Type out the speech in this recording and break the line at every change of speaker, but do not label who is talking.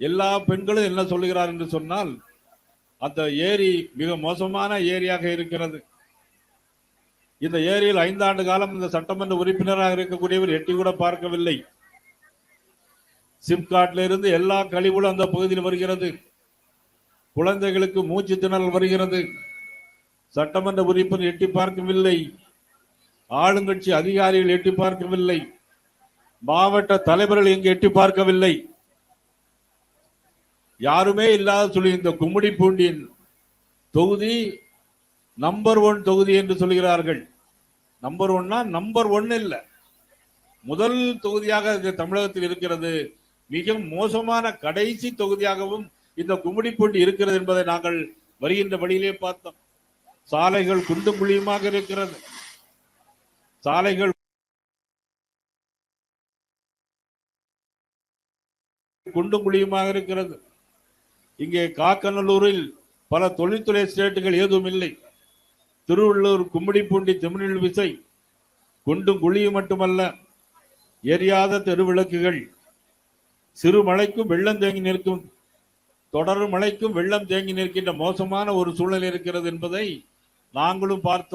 எல்லா பெண்களும் என்ன சொல்லுகிறார் என்று சொன்னால் அந்த ஏரி மிக மோசமான ஏரியாக இருக்கிறது. இந்த ஏரியில் ஐந்தாண்டு காலம் இந்த சட்டமன்ற உறுப்பினராக இருக்கக்கூடியவர் எட்டி கூட பார்க்கவில்லை. சிப்காட்ல இருந்து எல்லா கழிவுகளும் அந்த பகுதியில் வருகிறது. குழந்தைகளுக்கு மூச்சு திணறல் வருகிறது. சட்டமன்ற உறுப்பினர் எட்டி பார்க்கவில்லை. ஆளுங்கட்சி அதிகாரிகள் எட்டி பார்க்கவில்லை. மாவட்ட தலைவர்கள் இங்கு எட்டி பார்க்கவில்லை. யாருமே இல்லாத சொல்லி இந்த கும்மிடி பூண்டியின் தொகுதி நம்பர் ஒன் தொகுதி என்று சொல்கிறார்கள். நம்பர் ஒன்னா நம்பர் ஒன் இல்லை. முதல் தொகுதியாக இந்த தமிழகத்தில் இருக்கிறது. மிக மோசமான கடைசி தொகுதியாகவும் இந்த கும்மிடிப்பூண்டி இருக்கிறது என்பதை நாங்கள் வருகின்ற வழியிலே பார்த்தோம். சாலைகள் குண்டு குழியுமாக இருக்கிறது. சாலைகள் குண்டும் குழியுமாக இருக்கிறது. இங்கே காக்கநல்லூரில் பல தொழில்துறை ஸ்டேட்டுகள் ஏதும் இல்லை திருவள்ளூர் கும்மிடிப்பூண்டி திமிழில் விசை குண்டும் குழியும் மட்டுமல்ல எரியாத தெருவிளக்குகள் சிறு மழைக்கும் வெள்ளம் தேங்கி நிற்கும் தொடர் மழைக்கும் வெள்ளம் தேங்கி நிற்கின்ற மோசமான ஒரு சூழல் இருக்கிறது என்பதை நாங்களும் பார்த்தோம்